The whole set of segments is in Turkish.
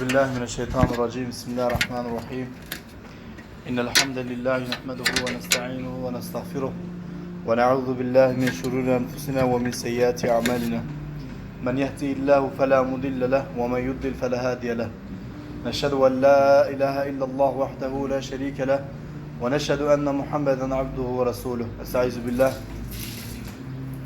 بالله من الشيطان الرجيم. بسم الله الرحمن الرحيم. إن الحمد لله نحمده ونستعينه ونستغفره ونعوذ بالله من شرور أنفسنا ومن سيئات أعمالنا. من يهدي الله فلا مضل له ومن يضلل فلا هادي له. نشهد أن لا إله إلا الله وحده لا شريك له ونشهد أن محمدا عبده ورسوله. أستعيذ بالله.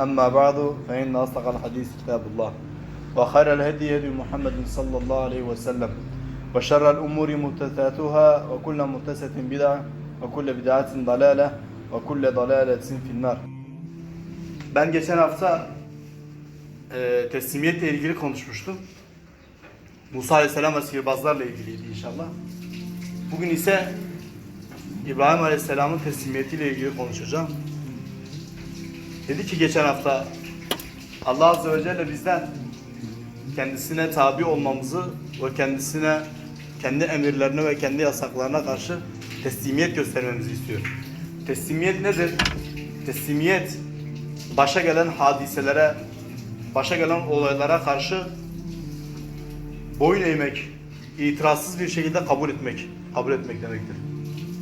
أما بعد فإن أصدق الحديث كتاب الله وخير الهدي هدي محمد صلى الله عليه وسلم وشر الأمور محدثاتها وكل محدثة بدعة وكل بدعة ضلالة وكل ضلالة في النار Ben geçen hafta e, teslimiyetle ilgili konuşmuştum. Musa Aleyhisselam ve sihirbazlarla ilgiliydi inşallah. Bugün ise İbrahim Aleyhisselam'ın teslimiyetiyle ilgili konuşacağım. Dedi ki geçen hafta Allah Azze ve Celle bizden kendisine tabi olmamızı ve kendisine kendi emirlerine ve kendi yasaklarına karşı teslimiyet göstermemizi istiyor. Teslimiyet nedir? Teslimiyet başa gelen hadiselere, başa gelen olaylara karşı boyun eğmek, itirazsız bir şekilde kabul etmek, kabul etmek demektir.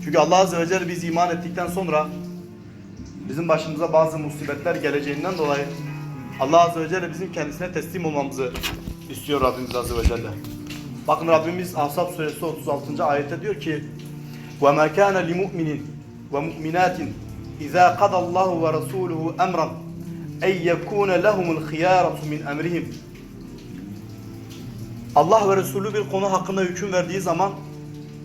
Çünkü Allah Azze ve Celle biz iman ettikten sonra bizim başımıza bazı musibetler geleceğinden dolayı Allah Azze ve Celle bizim kendisine teslim olmamızı istiyor Rabbimiz Azze ve Celle. Bakın Rabbimiz Ahzab suresi 36. ayette diyor ki وَمَا كَانَ لِمُؤْمِنٍ وَمُؤْمِنَاتٍ اِذَا قَدَ اللّٰهُ وَرَسُولُهُ اَمْرًا اَنْ يَكُونَ لَهُمُ الْخِيَارَةُ مِنْ اَمْرِهِمْ Allah ve Resulü bir konu hakkında hüküm verdiği zaman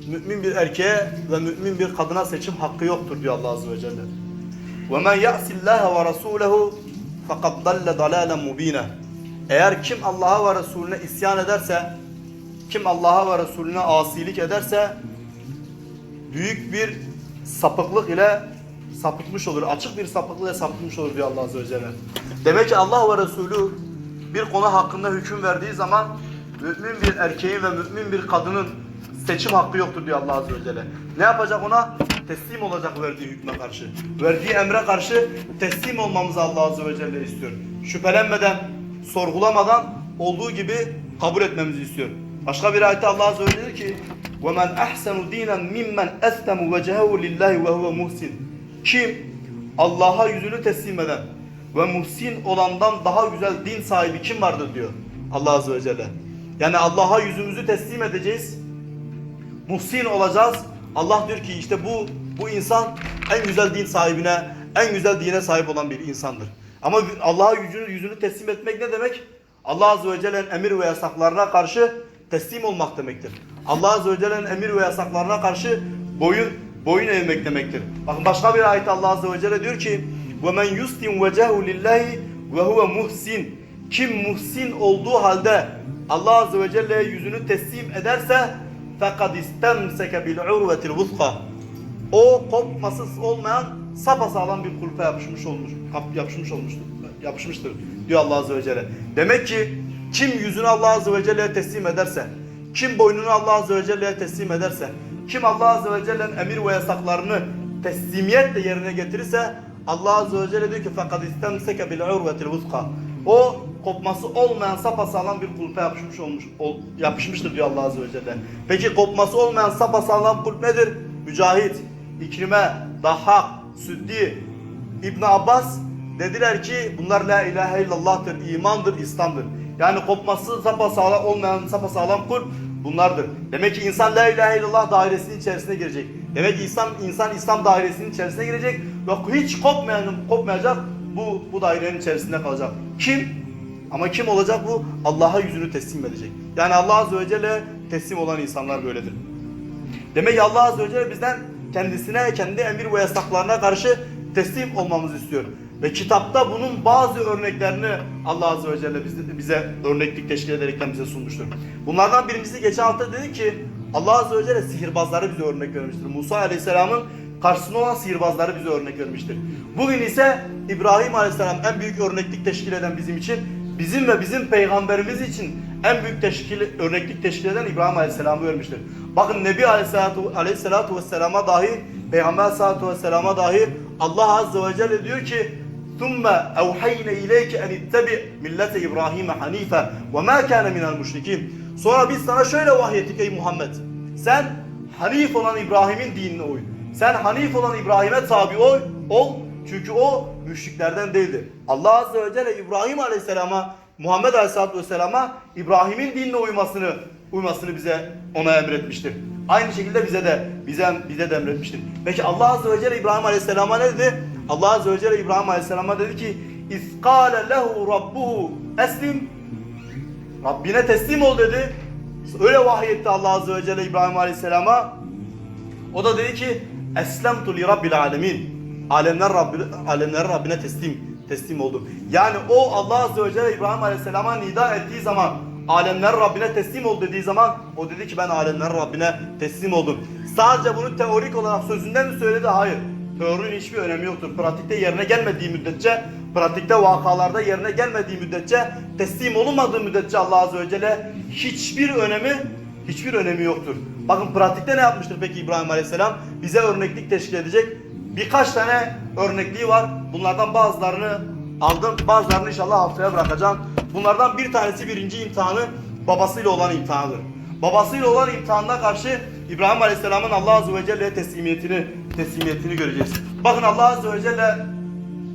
mümin bir erkeğe ve mümin bir kadına seçim hakkı yoktur diyor Allah Azze ve Celle. وَمَنْ يَعْسِ اللّٰهَ وَرَسُولَهُ فَقَدْ ضَلَّ ضَلَالًا مُب۪ينًا Eğer kim Allah'a ve Resulüne isyan ederse, kim Allah'a ve Resulüne asilik ederse, büyük bir sapıklık ile sapıtmış olur. Açık bir sapıklık ile sapıtmış olur diyor Allah Azze ve Celle. Demek ki Allah ve Resulü bir konu hakkında hüküm verdiği zaman mümin bir erkeğin ve mümin bir kadının seçim hakkı yoktur diyor Allah Azze ve Celle. Ne yapacak ona? Teslim olacak verdiği hükme karşı. Verdiği emre karşı teslim olmamızı Allah Azze ve Celle istiyor. Şüphelenmeden, sorgulamadan olduğu gibi kabul etmemizi istiyor. Başka bir ayette Allah Azze ve Celle diyor ki وَمَنْ أَحْسَنُ دِينًا مِمَّنْ أَسْلَمُ وَجَهَهُ لِلّٰهِ وَهُوَ مُحْسِنٌ Kim Allah'a yüzünü teslim eden ve muhsin olandan daha güzel din sahibi kim vardır diyor Allah Azze ve Celle. Yani Allah'a yüzümüzü teslim edeceğiz. Muhsin olacağız. Allah diyor ki işte bu bu insan en güzel din sahibine, en güzel dine sahip olan bir insandır. Ama Allah'a yüzünü, yüzünü teslim etmek ne demek? Allah Azze ve Celle'nin emir ve yasaklarına karşı teslim olmak demektir. Allah Azze ve Celle'nin emir ve yasaklarına karşı boyun boyun eğmek demektir. Bakın başka bir ayet Allah Azze ve Celle diyor ki وَمَنْ يُسْلِمْ وَجَهُ لِلّٰهِ وَهُوَ muhsin. Kim muhsin olduğu halde Allah Azze ve Celle'ye yüzünü teslim ederse فَقَدْ اِسْتَمْسَكَ بِالْعُرْوَةِ الْوُثْقَى O kopmasız olmayan sapasağlam bir kulpa yapışmış olmuş, kap- yapışmış olmuştur, yapışmıştır diyor Allah Azze ve Celle. Demek ki kim yüzünü Allah Azze ve Celle'ye teslim ederse, kim boynunu Allah Azze ve Celle'ye teslim ederse, kim Allah Azze ve Celle'nin emir ve yasaklarını teslimiyetle yerine getirirse Allah Azze ve Celle diyor ki فَقَدْ اِسْتَمْسَكَ بِالْعُرْوَةِ الْوُثْقَى O kopması olmayan sapasağlam bir kulpa yapışmış olmuş, ol- yapışmıştır diyor Allah Azze ve Celle. Peki kopması olmayan sapasağlam kulp nedir? Mücahit, İkrime, Dahhak, Süddi, İbn Abbas dediler ki bunlar la ilahe illallah'tır, imandır, İslam'dır. Yani kopması sapasağlam olmayan sapasağlam kulp bunlardır. Demek ki insan la ilahe illallah dairesinin içerisine girecek. Demek ki insan, insan İslam dairesinin içerisine girecek ve hiç kopmayan, kopmayacak bu, bu dairenin içerisinde kalacak. Kim? Ama kim olacak bu? Allah'a yüzünü teslim edecek. Yani Allah Azze ve Celle teslim olan insanlar böyledir. Demek ki Allah Azze ve Celle bizden kendisine, kendi emir ve yasaklarına karşı teslim olmamızı istiyor. Ve kitapta bunun bazı örneklerini Allah Azze ve Celle bize, bize örneklik teşkil ederekten bize sunmuştur. Bunlardan birincisi geçen hafta dedi ki Allah Azze ve Celle sihirbazları bize örnek vermiştir. Musa Aleyhisselam'ın karşısında olan sihirbazları bize örnek vermiştir. Bugün ise İbrahim Aleyhisselam en büyük örneklik teşkil eden bizim için, bizim ve bizim peygamberimiz için en büyük teşkil, örneklik teşkil eden İbrahim Aleyhisselam'ı vermiştir. Bakın Nebi Aleyhisselatu, Aleyhisselatu Vesselam'a dahi, Peygamber Aleyhisselatu Vesselam'a dahi Allah Azze ve Celle diyor ki ثُمَّ اَوْحَيْنَ اِلَيْكَ اَنِ اتَّبِعْ مِلَّةَ اِبْرَاهِيمَ حَن۪يفًا وَمَا كَانَ مِنَ الْمُشْرِكِينَ Sonra biz sana şöyle vahyettik ey Muhammed. Sen Hanif olan İbrahim'in dinine uy. Sen Hanif olan İbrahim'e tabi ol, ol. çünkü o müşriklerden değildi. Allah Azze ve Celle İbrahim Aleyhisselam'a, Muhammed Aleyhisselatü Vesselam'a İbrahim'in dinine uymasını uymasını bize ona emretmiştir. Aynı şekilde bize de bize bize de emretmiştir. Peki Allah Azze ve Celle İbrahim Aleyhisselam'a ne dedi? Allah Azze ve Celle İbrahim Aleyhisselam'a dedi ki İskâle lehu rabbuhu eslim Rabbine teslim ol dedi. Öyle vahyetti Allah Azze ve Celle İbrahim Aleyhisselam'a. O da dedi ki Eslemtu li Rabbil alemin. Alemler Rabbi, alemlerin Rabbine teslim teslim oldum. Yani o Allah Azze ve Celle İbrahim Aleyhisselam'a nida ettiği zaman alemler Rabbine teslim ol dediği zaman o dedi ki ben alemler Rabbine teslim oldum. Sadece bunu teorik olarak sözünden mi söyledi? Hayır. Teorinin hiçbir önemi yoktur. Pratikte yerine gelmediği müddetçe, pratikte vakalarda yerine gelmediği müddetçe, teslim olunmadığı müddetçe Allah Azze ve Celle hiçbir önemi hiçbir önemi yoktur. Bakın pratikte ne yapmıştır peki İbrahim Aleyhisselam? Bize örneklik teşkil edecek birkaç tane örnekliği var. Bunlardan bazılarını aldım. Bazılarını inşallah haftaya bırakacağım. Bunlardan bir tanesi birinci imtihanı babasıyla olan imtihanıdır. Babasıyla olan imtihanına karşı İbrahim Aleyhisselam'ın Allah Azze ve Celle'ye teslimiyetini, teslimiyetini göreceğiz. Bakın Allah Azze ve Celle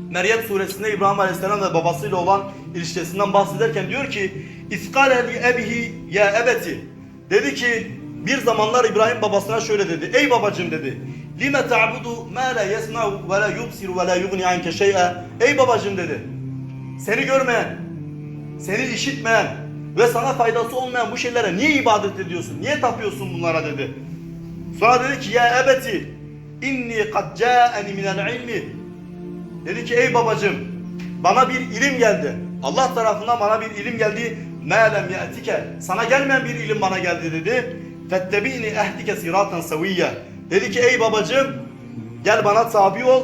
Meryem suresinde İbrahim Aleyhisselam ve babasıyla olan ilişkisinden bahsederken diyor ki İskale li ebihi ya ebeti Dedi ki bir zamanlar İbrahim babasına şöyle dedi. Ey babacığım dedi. Lime ta'budu ma la yesma'u ve la yubsir ve la yugni anke şey'a. Ey babacım dedi. Seni görmeyen, seni işitmeyen ve sana faydası olmayan bu şeylere niye ibadet ediyorsun? Niye tapıyorsun bunlara dedi. Sonra dedi ki ya ebeti inni kad ca'eni minel ilmi. Dedi ki ey babacım bana bir ilim geldi. Allah tarafından bana bir ilim geldi. Me'lem ye'tike. Sana gelmeyen bir ilim bana geldi dedi. Fettebini ehdike siraten seviyye. Dedi ki ey babacığım gel bana tabi ol.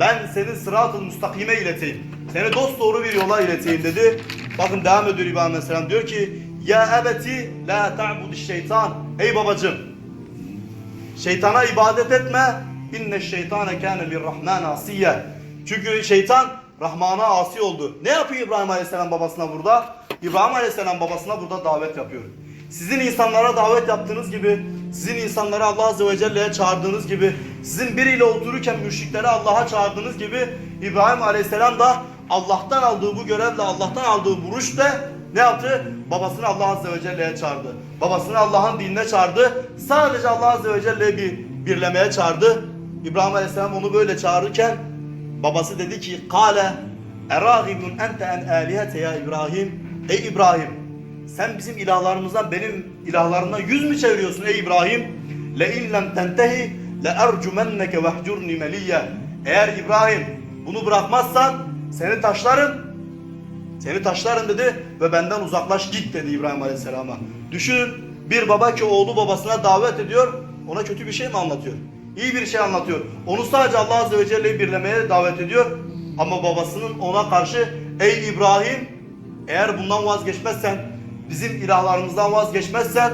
Ben seni sırat-ı müstakime ileteyim. Seni dost doğru bir yola ileteyim dedi. Bakın devam ediyor İbrahim Aleyhisselam diyor ki Ya ebeti la ta'budi şeytan Ey babacığım Şeytana ibadet etme. İnne şeytane kâne lirrahmân asiyye. Çünkü şeytan Rahman'a asi oldu. Ne yapıyor İbrahim Aleyhisselam babasına burada? İbrahim Aleyhisselam babasına burada davet yapıyor. Sizin insanlara davet yaptığınız gibi, sizin insanları Allah Azze ve Celle'ye çağırdığınız gibi, sizin biriyle otururken müşrikleri Allah'a çağırdığınız gibi İbrahim Aleyhisselam da Allah'tan aldığı bu görevle, Allah'tan aldığı vuruşla ne yaptı? Babasını Allah Azze ve Celle'ye çağırdı. Babasını Allah'ın dinine çağırdı. Sadece Allah Azze ve Celle'yi bir birlemeye çağırdı. İbrahim Aleyhisselam onu böyle çağırırken babası dedi ki Kale Eragibun ente en alihete ya İbrahim Ey İbrahim sen bizim ilahlarımızdan benim ilahlarımdan yüz mü çeviriyorsun ey İbrahim? Le in lem tentehi le ercumenneke vehcurni meliyye Eğer İbrahim bunu bırakmazsan seni taşlarım seni taşlarım dedi ve benden uzaklaş git dedi İbrahim Aleyhisselam'a. Düşünün bir baba ki oğlu babasına davet ediyor ona kötü bir şey mi anlatıyor? İyi bir şey anlatıyor. Onu sadece Allah Azze ve Celle'yi birlemeye davet ediyor. Ama babasının ona karşı ey İbrahim eğer bundan vazgeçmezsen bizim ilahlarımızdan vazgeçmezsen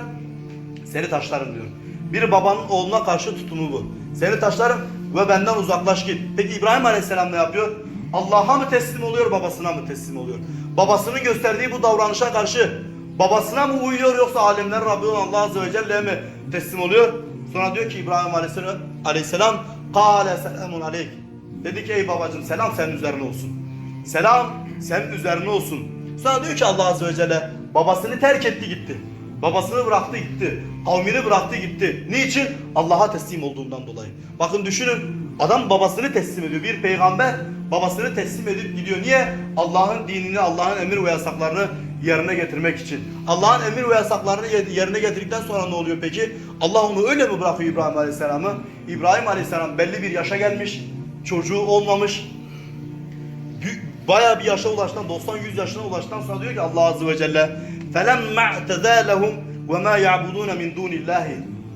seni taşlarım diyor. Bir babanın oğluna karşı tutumu bu. Seni taşlarım ve benden uzaklaş git. Peki İbrahim Aleyhisselam ne yapıyor? Allah'a mı teslim oluyor, babasına mı teslim oluyor? Babasının gösterdiği bu davranışa karşı babasına mı uyuyor yoksa alemler Rabbi olan Allah Azze ve Celle'ye mi teslim oluyor? Sonra diyor ki İbrahim Aleyhisselam, Aleyhisselam Kale selamun aleyk. Dedi ki ey babacığım selam senin üzerine olsun. Selam senin üzerine olsun. Sonra diyor ki Allah Azze ve Celle babasını terk etti gitti. Babasını bıraktı gitti. Kavmini bıraktı gitti. Niçin? Allah'a teslim olduğundan dolayı. Bakın düşünün. Adam babasını teslim ediyor. Bir peygamber babasını teslim edip gidiyor. Niye? Allah'ın dinini, Allah'ın emir ve yasaklarını yerine getirmek için. Allah'ın emir ve yasaklarını yerine getirdikten sonra ne oluyor peki? Allah onu öyle mi bırakıyor İbrahim Aleyhisselam'ı? İbrahim Aleyhisselam belli bir yaşa gelmiş. Çocuğu olmamış. Büyük- Bayağı bir yaşa ulaştan 90-100 yaşına ulaştan sonra diyor ki Allah Azze ve Celle فَلَمَّا اَعْتَذَالَهُمْ وَمَا يَعْبُدُونَ مِنْ دُونِ اللّٰهِ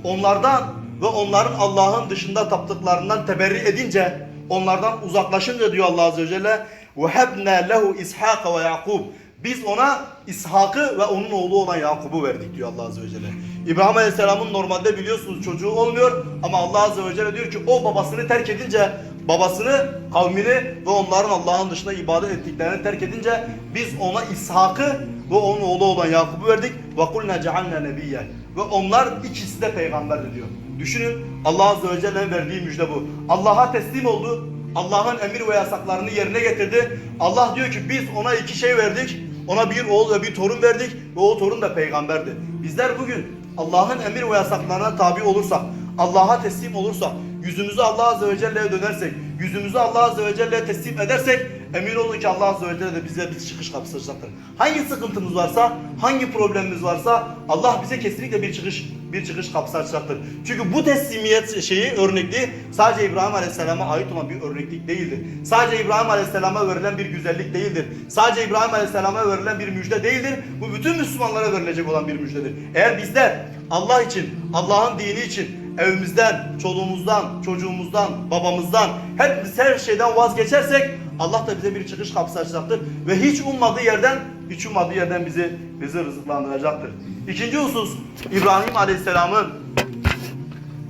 Onlardan ve onların Allah'ın dışında taptıklarından teberri edince onlardan uzaklaşınca diyor Allah Azze ve Celle وَهَبْنَا لَهُ إِسْحَاقَ وَيَعْقُوبَ Biz ona İshak'ı ve onun oğlu olan Yakub'u verdik diyor Allah Azze ve Celle. İbrahim Aleyhisselam'ın normalde biliyorsunuz çocuğu olmuyor ama Allah Azze ve Celle diyor ki o babasını terk edince babasını, kavmini ve onların Allah'ın dışında ibadet ettiklerini terk edince biz ona İshak'ı ve onun oğlu olan Yakub'u verdik. Ve kulna cealna nebiyyen. Ve onlar ikisi de peygamberdi diyor. Düşünün Allah Azze ve Celle'nin verdiği müjde bu. Allah'a teslim oldu. Allah'ın emir ve yasaklarını yerine getirdi. Allah diyor ki biz ona iki şey verdik. Ona bir oğul ve bir torun verdik ve o torun da peygamberdi. Bizler bugün Allah'ın emir ve yasaklarına tabi olursak, Allah'a teslim olursak, yüzümüzü Allah Azze ve Celle'ye dönersek, yüzümüzü Allah Azze ve Celle'ye teslim edersek emin olun ki Allah Azze ve Celle de bize bir çıkış kapısı açacaktır. Hangi sıkıntımız varsa, hangi problemimiz varsa Allah bize kesinlikle bir çıkış bir çıkış kapısı açacaktır. Çünkü bu teslimiyet şeyi örnekliği sadece İbrahim Aleyhisselam'a ait olan bir örneklik değildir. Sadece İbrahim Aleyhisselam'a verilen bir güzellik değildir. Sadece İbrahim Aleyhisselam'a verilen bir müjde değildir. Bu bütün Müslümanlara verilecek olan bir müjdedir. Eğer bizler Allah için, Allah'ın dini için evimizden, çoluğumuzdan, çocuğumuzdan, babamızdan, hepimiz her şeyden vazgeçersek Allah da bize bir çıkış kapısı açacaktır ve hiç ummadığı yerden, hiç ummadığı yerden bizi bizi rızıklandıracaktır. İkinci husus İbrahim Aleyhisselam'ın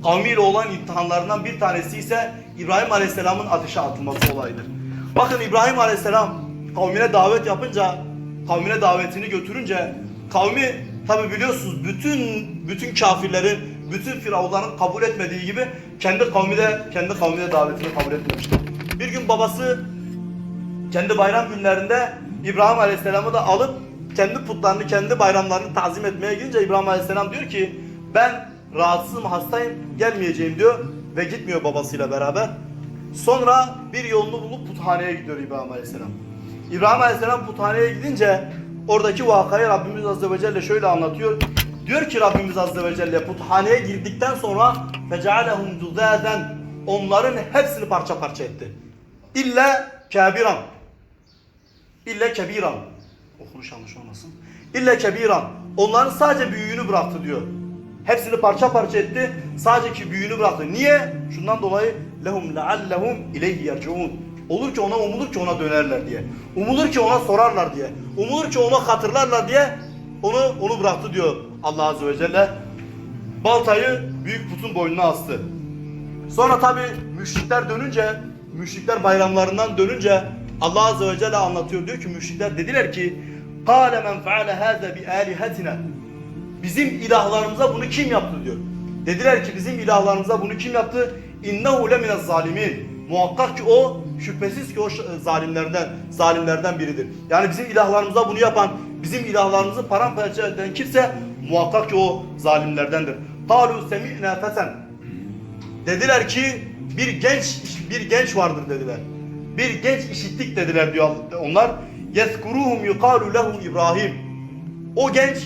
kavmiyle olan imtihanlarından bir tanesi ise İbrahim Aleyhisselam'ın ateşe atılması olayıdır. Bakın İbrahim Aleyhisselam kavmine davet yapınca, kavmine davetini götürünce kavmi tabi biliyorsunuz bütün bütün kafirlerin, bütün firavunların kabul etmediği gibi kendi kavmi de kendi kavmine davetini kabul etmemişti. Bir gün babası kendi bayram günlerinde İbrahim Aleyhisselam'ı da alıp kendi putlarını, kendi bayramlarını tazim etmeye gidince İbrahim Aleyhisselam diyor ki ben rahatsızım, hastayım, gelmeyeceğim diyor ve gitmiyor babasıyla beraber. Sonra bir yolunu bulup puthaneye gidiyor İbrahim Aleyhisselam. İbrahim Aleyhisselam puthaneye gidince oradaki vakayı Rabbimiz Azze ve Celle şöyle anlatıyor. Diyor ki Rabbimiz Azze ve Celle puthaneye girdikten sonra fecalehum duzaden onların hepsini parça parça etti. İlle kebiran. İlle kebiran. Okunuş yanlış olmasın. İlle kebiran. Onların sadece büyüğünü bıraktı diyor. Hepsini parça parça etti. Sadece ki büyüğünü bıraktı. Niye? Şundan dolayı lehum leallehum ileyhi yerciun. Olur ki ona umulur ki ona dönerler diye. Umulur ki ona sorarlar diye. Umulur ki ona hatırlarlar diye onu onu bıraktı diyor Allah Azze ve Celle. Baltayı büyük putun boynuna astı. Sonra tabi müşrikler dönünce, müşrikler bayramlarından dönünce Allah Azze ve Celle anlatıyor. Diyor ki müşrikler dediler ki قَالَ مَنْ فَعَلَ هَذَا بِآلِهَتِنَا Bizim ilahlarımıza bunu kim yaptı diyor. Dediler ki bizim ilahlarımıza bunu kim yaptı? İnnehu lemine zalimin. Muhakkak ki o şüphesiz ki o ş- zalimlerden zalimlerden biridir. Yani bizim ilahlarımıza bunu yapan, bizim ilahlarımızı paramparça eden kimse muhakkak ki o zalimlerdendir. Kalu semi'na feten. Dediler ki bir genç bir genç vardır dediler. Bir genç işittik dediler diyor onlar. Yezkuruhum yuqalu lehu İbrahim. O genç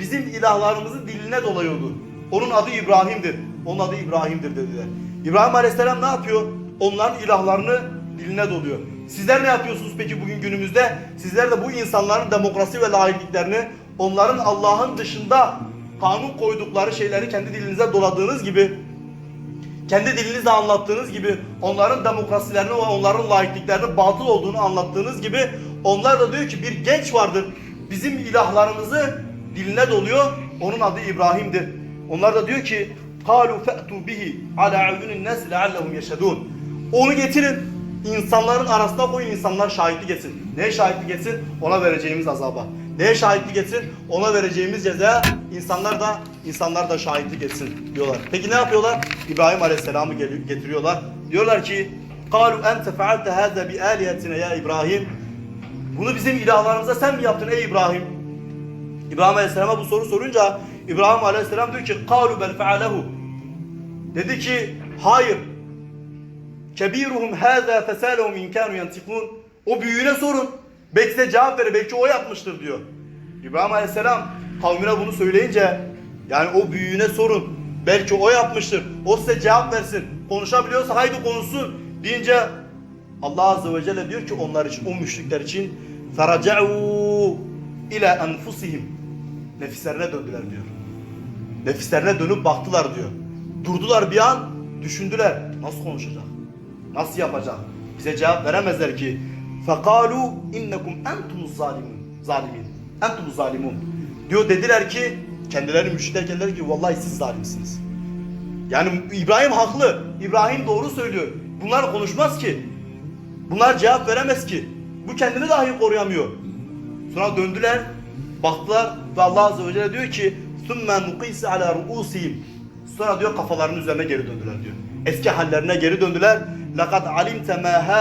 bizim ilahlarımızın diline doluyordu. Onun adı İbrahim'dir. Onun adı İbrahim'dir dediler. İbrahim Aleyhisselam ne yapıyor? Onların ilahlarını diline doluyor. Sizler ne yapıyorsunuz peki bugün günümüzde? Sizler de bu insanların demokrasi ve laikliklerini onların Allah'ın dışında kanun koydukları şeyleri kendi dilinize doladığınız gibi kendi dilinizle anlattığınız gibi onların demokrasilerini ve onların laikliklerinin batıl olduğunu anlattığınız gibi onlar da diyor ki bir genç vardır bizim ilahlarımızı diline doluyor onun adı İbrahim'dir. Onlar da diyor ki قَالُوا فَأْتُوا بِهِ عَلَى عَيُّنِ النَّاسِ لَعَلَّهُمْ يَشَدُونَ Onu getirin insanların arasına koyun insanlar şahitlik etsin. Neye şahitlik etsin? Ona vereceğimiz azaba. Neye şahitlik etsin? Ona vereceğimiz ceza insanlar da insanlar da şahitlik etsin diyorlar. Peki ne yapıyorlar? İbrahim Aleyhisselam'ı gel- getiriyorlar. Diyorlar ki قَالُوا أَنْتَ فَعَلْتَ هَذَا بِآلِيَتِنَا ya İbrahim Bunu bizim ilahlarımıza sen mi yaptın ey İbrahim? İbrahim Aleyhisselam'a bu soru sorunca İbrahim Aleyhisselam diyor ki قَالُوا بَلْ فَعَلَهُ Dedi ki hayır. Kebiruhum hâzâ fesâlehum in kânû yantikûn. O büyüğüne sorun. Belki size cevap verir. Belki o yapmıştır diyor. İbrahim Aleyhisselam kavmine bunu söyleyince yani o büyüğüne sorun. Belki o yapmıştır. O size cevap versin. Konuşabiliyorsa haydi konuşsun deyince Allah Azze ve Celle diyor ki onlar için, o müşrikler için فَرَجَعُوا اِلَى أَنْفُسِهِمْ Nefislerine döndüler diyor. Nefislerine dönüp baktılar diyor. Durdular bir an, düşündüler. Nasıl konuşacak? Nasıl yapacak? Bize cevap veremezler ki. فَقَالُوا اِنَّكُمْ اَنْتُمُ zalimun. Zalimin. Entum zalimun. Diyor dediler ki, kendileri müşrikler kendileri ki vallahi siz zalimsiniz. Yani İbrahim haklı. İbrahim doğru söylüyor. Bunlar konuşmaz ki. Bunlar cevap veremez ki. Bu kendini dahi koruyamıyor. Sonra döndüler, baktılar ve Allah Azze ve Celle diyor ki ثُمَّ نُقِيسِ عَلَى رُؤُسِهِمْ Sonra diyor kafalarının üzerine geri döndüler diyor. Eski hallerine geri döndüler. لَقَدْ عَلِمْتَ مَا هَا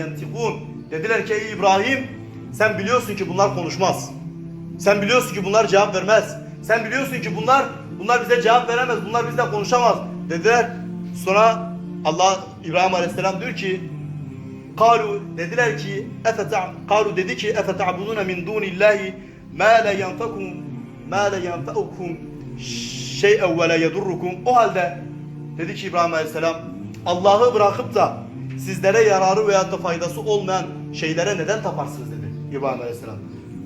يَنْتِقُونَ Dediler ki ey İbrahim sen biliyorsun ki bunlar konuşmaz. Sen biliyorsun ki bunlar cevap vermez. Sen biliyorsun ki bunlar bunlar bize cevap veremez. Bunlar bizle konuşamaz. Dediler. Sonra Allah İbrahim Aleyhisselam diyor ki Kalu dediler ki efeta kalu dedi ki efeta'budun min dunillahi ma la yanfakum ma la yanfa'ukum şey'en ve la yedurrukum. O halde dedi ki İbrahim Aleyhisselam Allah'ı bırakıp da sizlere yararı veya da faydası olmayan şeylere neden taparsınız dedi İbrahim Aleyhisselam.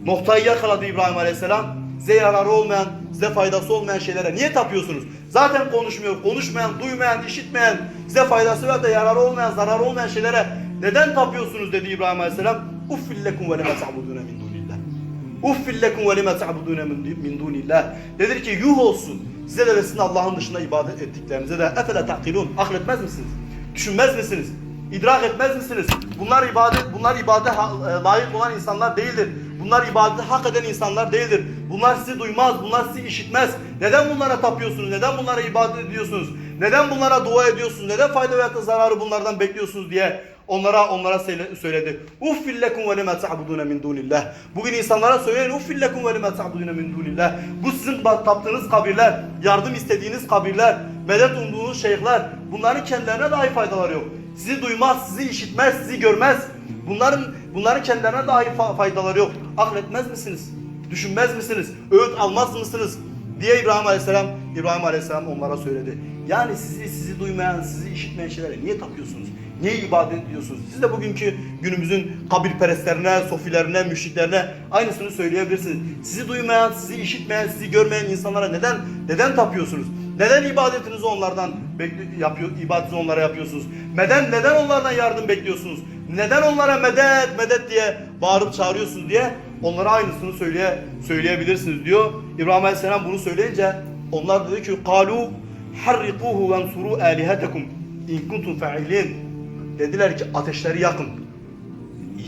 Noktayı yakaladı İbrahim Aleyhisselam. Size yararı olmayan, size faydası olmayan şeylere niye tapıyorsunuz? Zaten konuşmuyor, konuşmayan, duymayan, işitmeyen, size faydası veya da yararı olmayan, zararı olmayan şeylere neden tapıyorsunuz dedi İbrahim Aleyhisselam. Uffillekum ve lima ta'budune min dunillah. Uffillekum ve lima ta'budune min dunillah. Dedi ki yuh olsun. Size de ve Allah'ın dışında ibadet ettiklerinize de efele ta'kilun. Akletmez misiniz? Düşünmez misiniz? İdrak etmez misiniz? Bunlar ibadet, bunlar ibadete e, layık olan insanlar değildir. Bunlar ibadete hak eden insanlar değildir. Bunlar sizi duymaz, bunlar sizi işitmez. Neden bunlara tapıyorsunuz? Neden bunlara ibadet ediyorsunuz? Neden bunlara dua ediyorsunuz? Neden fayda veya zararı bunlardan bekliyorsunuz diye onlara onlara söyle- söyledi. Uffillekum ve lema ta'budun min dunillah. Bugün insanlara söyleyin uffillekum ve lema ta'budun min dunillah. Bu sizin taptığınız kabirler, yardım istediğiniz kabirler, medet umduğunuz şeyhler. Bunların kendilerine dahi faydaları yok. Sizi duymaz, sizi işitmez, sizi görmez. Bunların bunların kendilerine dahi fa- faydaları yok. Akletmez misiniz? Düşünmez misiniz? Öğüt almaz mısınız? diye İbrahim Aleyhisselam İbrahim Aleyhisselam onlara söyledi. Yani sizi sizi duymayan, sizi işitmeyen şeylere niye tapıyorsunuz? Niye ibadet ediyorsunuz? Siz de bugünkü günümüzün kabirperestlerine, sofilerine, müşriklerine aynısını söyleyebilirsiniz. Sizi duymayan, sizi işitmeyen, sizi görmeyen insanlara neden neden tapıyorsunuz? Neden ibadetinizi onlardan bekli- yapıyor, ibadetinizi onlara yapıyorsunuz? Neden neden onlardan yardım bekliyorsunuz? Neden onlara medet medet diye bağırıp çağırıyorsunuz diye onlara aynısını söyleye söyleyebilirsiniz diyor. İbrahim Aleyhisselam bunu söyleyince onlar dedi ki kalu harrikuhu vensuru alihatekum in kuntum. Dediler ki ateşleri yakın.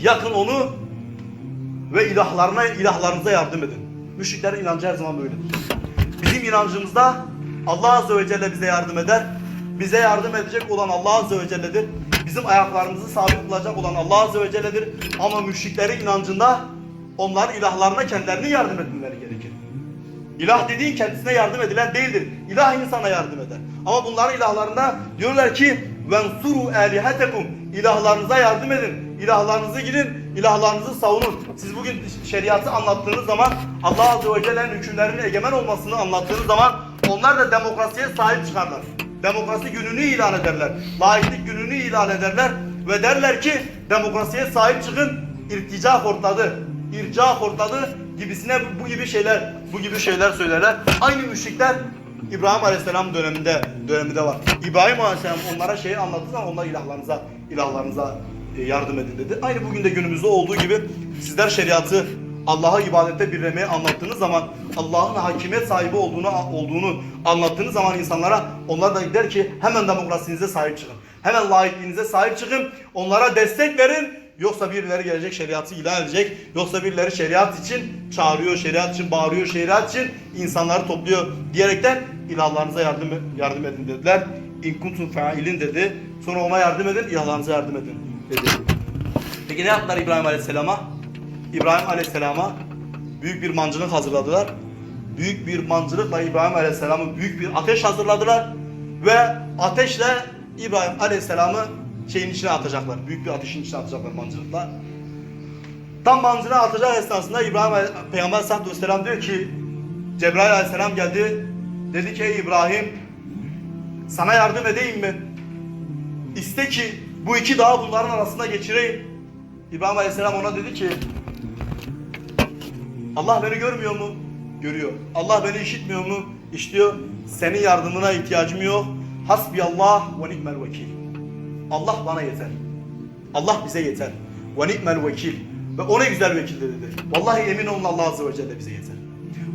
Yakın onu ve ilahlarına ilahlarınıza yardım edin. Müşriklerin inancı her zaman böyledir. Bizim inancımızda Allah Azze ve Celle bize yardım eder. Bize yardım edecek olan Allah Azze ve Celle'dir. Bizim ayaklarımızı sabit kılacak olan Allah Azze ve Celle'dir. Ama müşriklerin inancında onlar ilahlarına kendilerine yardım etmeleri gerekir. İlah dediğin kendisine yardım edilen değildir. İlah insana yardım eder. Ama bunların ilahlarında diyorlar ki vensuru alihatekum ilahlarınıza yardım edin. İlahlarınızı gidin, ilahlarınızı savunun. Siz bugün şeriatı anlattığınız zaman Allah Azze ve Celle'nin hükümlerinin egemen olmasını anlattığınız zaman onlar da demokrasiye sahip çıkarlar. Demokrasi gününü ilan ederler. Laiklik gününü ilan ederler ve derler ki demokrasiye sahip çıkın. İrtica hortladı. İrca hortladı gibisine bu gibi şeyler bu gibi şeyler söylerler. Aynı müşrikler İbrahim Aleyhisselam döneminde döneminde var. İbrahim Aleyhisselam onlara şeyi anlattığı zaman onlar ilahlarınıza ilahlarınıza e, yardım edin dedi. Aynı bugün de günümüzde olduğu gibi sizler şeriatı Allah'a ibadette birlemeyi anlattığınız zaman Allah'ın hakimiyet sahibi olduğunu olduğunu anlattığınız zaman insanlara onlar da der ki hemen demokrasinize sahip çıkın. Hemen laikliğinize sahip çıkın. Onlara destek verin. Yoksa birileri gelecek şeriatı ilan edecek. Yoksa birileri şeriat için çağırıyor, şeriat için bağırıyor, şeriat için insanları topluyor diyerekten ilahlarınıza yardım yardım edin dediler. İn kuntum failin dedi. Sonra ona yardım edin, ilahlarınıza yardım edin dedi. Peki ne yaptılar İbrahim Aleyhisselam'a? İbrahim Aleyhisselam'a büyük bir mancınık hazırladılar. Büyük bir mancınıkla İbrahim Aleyhisselam'ı büyük bir ateş hazırladılar ve ateşle İbrahim Aleyhisselam'ı şeyin içine atacaklar. Büyük bir ateşin içine atacaklar mancınıkla. Tam mancına atacak esnasında İbrahim Peygamber Aleyhisselatü Vesselam diyor ki Cebrail Aleyhisselam geldi. Dedi ki ey İbrahim sana yardım edeyim mi? İste ki bu iki dağı bunların arasında geçireyim. İbrahim Aleyhisselam ona dedi ki Allah beni görmüyor mu? Görüyor. Allah beni işitmiyor mu? İşitiyor. Senin yardımına ihtiyacım yok. Hasbiyallah ve ni'mel vekil. Allah bana yeter. Allah bize yeter. Ve ni'mel vekil. Ve o ne güzel vekildir dedi. Vallahi emin olun Allah Azze ve Celle bize yeter.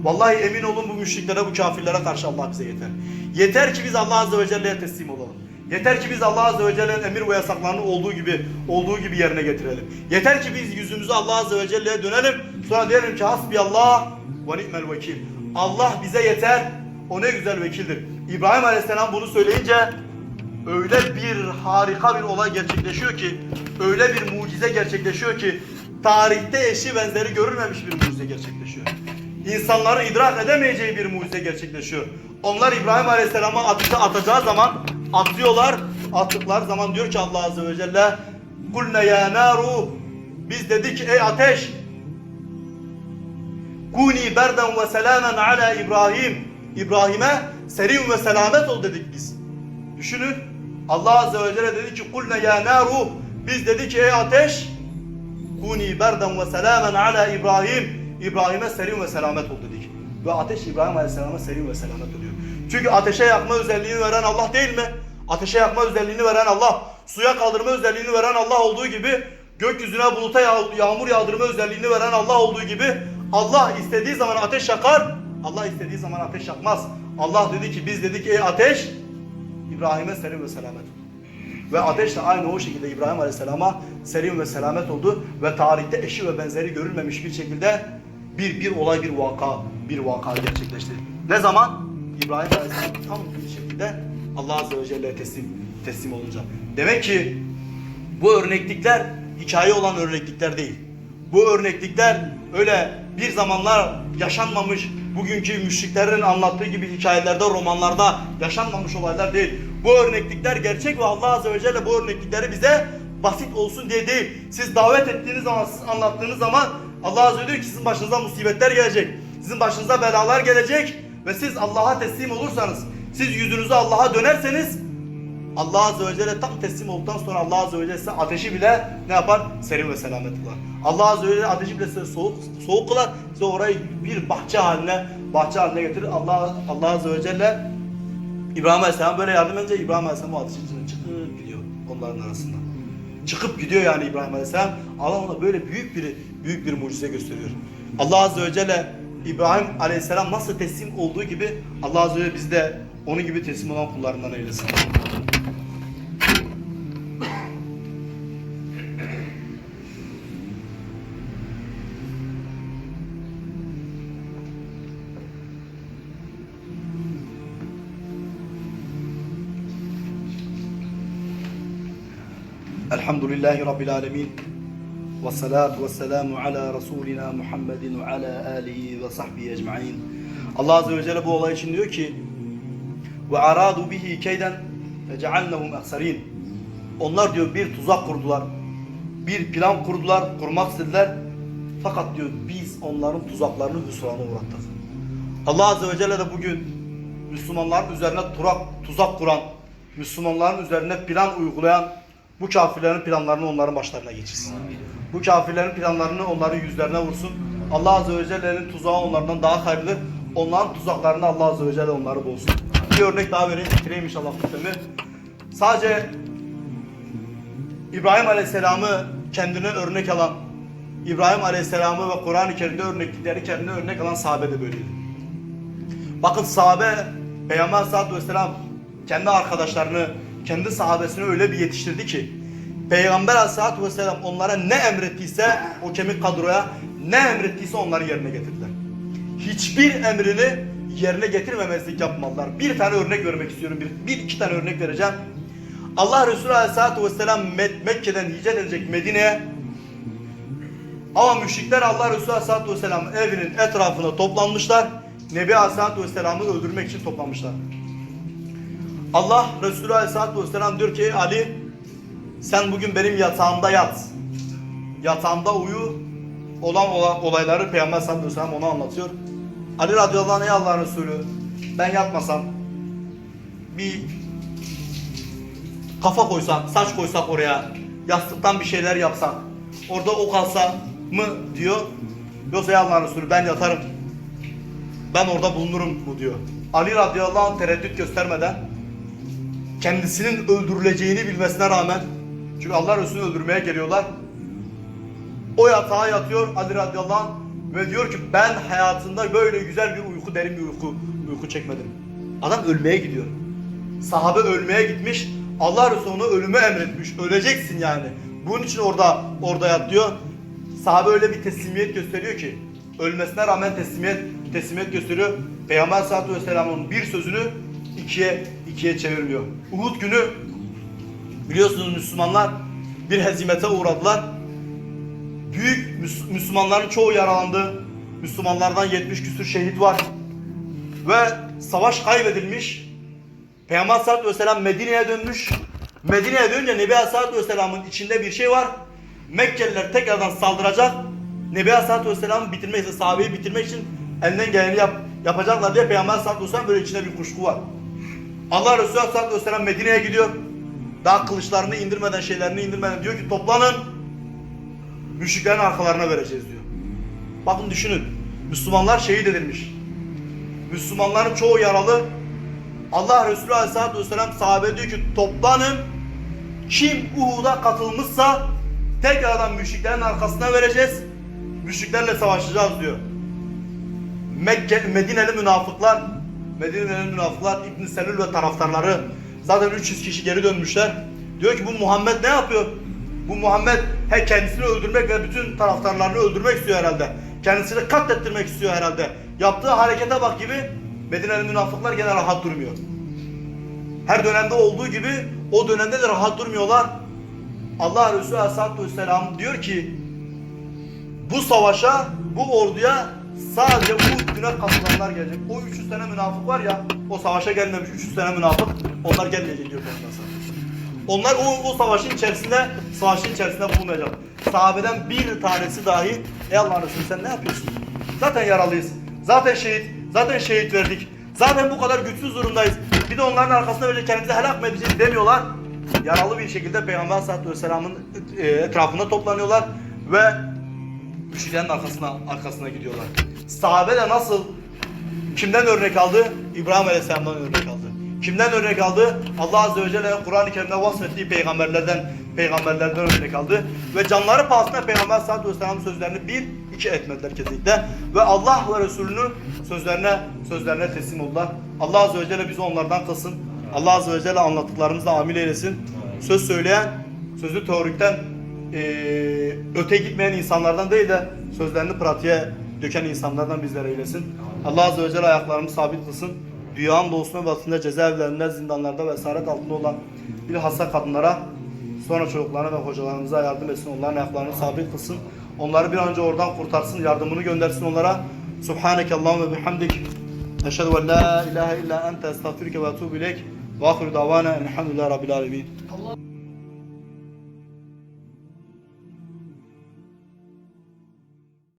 Vallahi emin olun bu müşriklere, bu kafirlere karşı Allah bize yeter. Yeter ki biz Allah Azze ve Celle'ye teslim olalım. Yeter ki biz Allah Azze ve Celle'nin emir ve yasaklarını olduğu gibi olduğu gibi yerine getirelim. Yeter ki biz yüzümüzü Allah Azze ve Celle'ye dönelim. Sonra diyelim ki hasbiyallah ve ni'mel vekil. Allah bize yeter. O ne güzel vekildir. İbrahim Aleyhisselam bunu söyleyince öyle bir harika bir olay gerçekleşiyor ki, öyle bir mucize gerçekleşiyor ki, tarihte eşi benzeri görülmemiş bir mucize gerçekleşiyor. İnsanların idrak edemeyeceği bir mucize gerçekleşiyor. Onlar İbrahim Aleyhisselam'a ateşe atacağı zaman atıyorlar. Attıkları zaman diyor ki Allah Azze ve Celle Kulne ya naru Biz dedik ey ateş Kuni berden ve selamen ala İbrahim İbrahim'e serin ve selamet ol dedik biz. Düşünün. Allah Azze ve Celle dedi ki kulne ya naru biz dedik ki ey ateş kuni berden ve selamen ala İbrahim İbrahim'e serin ve selamet ol dedik. Ve ateş İbrahim Aleyhisselam'a serin ve selamet oluyor. Çünkü ateşe yakma özelliğini veren Allah değil mi? Ateşe yakma özelliğini veren Allah, suya kaldırma özelliğini veren Allah olduğu gibi, gökyüzüne buluta yağ- yağmur yağdırma özelliğini veren Allah olduğu gibi, Allah istediği zaman ateş yakar, Allah istediği zaman ateş yakmaz. Allah dedi ki biz dedik ey ateş, İbrahim'e serin ve selamet. Ve ateş de aynı o şekilde İbrahim Aleyhisselam'a serin ve selamet oldu ve tarihte eşi ve benzeri görülmemiş bir şekilde bir bir olay bir vaka bir vaka gerçekleşti. Ne zaman? İbrahim Aleyhisselam tam bir şekilde Allah Azze ve Celle'ye teslim teslim olunca. Demek ki bu örneklikler hikaye olan örneklikler değil. Bu örneklikler öyle bir zamanlar yaşanmamış, bugünkü müşriklerin anlattığı gibi hikayelerde, romanlarda yaşanmamış olaylar değil. Bu örneklikler gerçek ve Allah Azze ve Celle bu örneklikleri bize basit olsun diye değil. Siz davet ettiğiniz zaman, siz anlattığınız zaman Allah Azze ve Celle ki sizin başınıza musibetler gelecek. Sizin başınıza belalar gelecek ve siz Allah'a teslim olursanız, siz yüzünüzü Allah'a dönerseniz Allah Azze ve Celle tam teslim olduktan sonra Allah Azze ve Celle size ateşi bile ne yapar? Serin ve selamet kılar. Allah Azze ve Celle ateşi bile size soğuk, soğuk kılar. Size orayı bir bahçe haline, bahçe haline getirir. Allah, Allah Azze ve Celle İbrahim Aleyhisselam böyle yardım edince İbrahim Aleyhisselam o ateşin içine çıkıp gidiyor onların arasında. Çıkıp gidiyor yani İbrahim Aleyhisselam. Allah ona böyle büyük bir büyük bir mucize gösteriyor. Allah Azze ve Celle İbrahim Aleyhisselam nasıl teslim olduğu gibi Allah Azze ve Celle bizi de onun gibi teslim olan kullarından eylesin. Elhamdülillahi Rabbil Alemin. Ve salatu ve selamu ala Resulina Muhammedin ve ala alihi ve sahbihi ecma'in. Allah Azze ve Celle bu olay için diyor ki ve aradu bihi keyden fecealnehum ehsarin. Onlar diyor bir tuzak kurdular. Bir plan kurdular, kurmak istediler. Fakat diyor biz onların tuzaklarını hüsrana uğrattık. Allah Azze ve Celle de bugün Müslümanların üzerine turak, tuzak kuran, Müslümanların üzerine plan uygulayan bu kafirlerin planlarını onların başlarına geçirsin. Bu kafirlerin planlarını onların yüzlerine vursun. Allah Azze ve Celle'nin tuzağı onlardan daha hayırlı. Onların tuzaklarını Allah Azze ve Celle onları bozsun. Bir örnek daha vereyim. Bitireyim inşallah hutbemi. Sadece İbrahim Aleyhisselam'ı kendine örnek alan, İbrahim Aleyhisselam'ı ve Kur'an-ı Kerim'de örneklikleri kendine örnek alan sahabe de böyleydi. Bakın sahabe Peygamber Aleyhisselatü Vesselam kendi arkadaşlarını, kendi sahabesini öyle bir yetiştirdi ki Peygamber Aleyhisselatü Vesselam onlara ne emrettiyse o kemik kadroya ne emrettiyse onları yerine getirdiler. Hiçbir emrini yerine getirmemezlik yapmadılar. Bir tane örnek vermek istiyorum. Bir, bir iki tane örnek vereceğim. Allah Resulü Aleyhisselatü Vesselam Mek- Mekke'den hicret edecek Medine'ye Ama müşrikler Allah Resulü Aleyhisselatü Vesselam'ın evinin etrafına toplanmışlar. Nebi Aleyhisselatü Vesselam'ı öldürmek için toplanmışlar. Allah Resulü Aleyhisselatü Vesselam diyor ki Ali sen bugün benim yatağımda yat. Yatağımda uyu. Olan ola- olayları Peygamber sallallahu aleyhi ve sellem ona anlatıyor. Ali radıyallahu anh Allah'ın Resulü ben yatmasam bir kafa koysak, saç koysak oraya, yastıktan bir şeyler yapsak, orada o kalsa mı diyor. Yoksa ey Allah'ın Resulü ben yatarım. Ben orada bulunurum mu diyor. Ali radıyallahu anh tereddüt göstermeden kendisinin öldürüleceğini bilmesine rağmen çünkü Allah Resulü'nü öldürmeye geliyorlar. O yatağa yatıyor Ali radıyallahu anh ve diyor ki ben hayatımda böyle güzel bir uyku derin bir uyku uyku çekmedim. Adam ölmeye gidiyor. Sahabe ölmeye gitmiş. Allah Resulü onu ölümü emretmiş. Öleceksin yani. Bunun için orada orada yat diyor. Sahabe öyle bir teslimiyet gösteriyor ki ölmesine rağmen teslimiyet teslimiyet gösteriyor. Peygamber sallallahu aleyhi ve bir sözünü ikiye ikiye çevirmiyor. Uhud günü biliyorsunuz Müslümanlar bir hezimete uğradılar. Büyük Müs- Müslümanların çoğu yaralandı. Müslümanlardan 70 küsür şehit var. Ve savaş kaybedilmiş. Peygamber sallallahu aleyhi ve sellem Medine'ye dönmüş. Medine'ye dönünce Nebi Aleyhisselatü Vesselam'ın içinde bir şey var. Mekkeliler tekrardan saldıracak. Nebi Aleyhisselatü Vesselam'ı bitirmek için, sahabeyi bitirmek için elinden geleni yap, yapacaklar diye Peygamber sallallahu aleyhi ve sellem böyle içinde bir kuşku var. Allah Resulü sallallahu aleyhi ve sellem Medine'ye gidiyor. Daha kılıçlarını indirmeden, şeylerini indirmeden diyor ki toplanın. Müşriklerin arkalarına vereceğiz diyor. Bakın düşünün. Müslümanlar şehit edilmiş. Müslümanların çoğu yaralı. Allah Resulü Aleyhisselatü Vesselam sahabe diyor ki toplanın. Kim Uhud'a katılmışsa tekrardan müşriklerin arkasına vereceğiz. Müşriklerle savaşacağız diyor. Mekke, Medineli münafıklar, Medineli münafıklar İbn Selül ve taraftarları zaten 300 kişi geri dönmüşler. Diyor ki bu Muhammed ne yapıyor? Bu Muhammed he kendisini öldürmek ve bütün taraftarlarını öldürmek istiyor herhalde. Kendisini katlettirmek istiyor herhalde. Yaptığı harekete bak gibi Medineli münafıklar gene rahat durmuyor. Her dönemde olduğu gibi o dönemde de rahat durmuyorlar. Allah Resulü Aleyhisselatü Vesselam diyor ki bu savaşa, bu orduya sadece bu güne katılanlar gelecek. O 300 tane münafık var ya, o savaşa gelmemiş 300 tane münafık, onlar gelmeyecek diyor Peygamber sallallahu aleyhi ve sellem. Onlar o, o savaşın içerisinde, savaşın içerisinde bulunacak. Sahabeden bir tanesi dahi, ey Allah'ın Resulü sen ne yapıyorsun? Zaten yaralıyız, zaten şehit, zaten şehit verdik, zaten bu kadar güçsüz durumdayız. Bir de onların arkasında böyle kendimizi helak mı edeceğiz demiyorlar. Yaralı bir şekilde Peygamber sallallahu aleyhi ve sellem'in e, etrafında toplanıyorlar ve müşriklerin arkasına arkasına gidiyorlar. Sahabe de nasıl kimden örnek aldı? İbrahim Aleyhisselam'dan örnek aldı. Kimden örnek aldı? Allah Azze ve Celle Kur'an-ı Kerim'de vasfettiği peygamberlerden peygamberlerden örnek aldı. Ve canları pahasına Peygamber sallallahu aleyhi ve sellem'in sözlerini bir, iki etmediler kesinlikle. Ve Allah ve Resulünün sözlerine sözlerine teslim oldular. Allah Azze ve Celle bizi onlardan kılsın. Allah Azze ve Celle anlattıklarımızla amil eylesin. Söz söyleyen, sözü teorikten eee, öte gitmeyen insanlardan değil de sözlerini pratiğe döken insanlardan bizlere eylesin. Allah Azze ve Celle ayaklarımızı sabit kılsın. Dünyanın doğusunda ve batısında cezaevlerinde, zindanlarda ve esaret altında olan bilhassa kadınlara, sonra çocuklarına ve hocalarımıza yardım etsin. Onların ayaklarını sabit kılsın. Onları bir önce oradan kurtarsın, yardımını göndersin onlara. Subhaneke Allahümme bihamdik. Eşhedü en la ilahe illa ente estağfirüke ve etûbü ileyk. Ve ahiru davana elhamdülillahi rabbil alemin.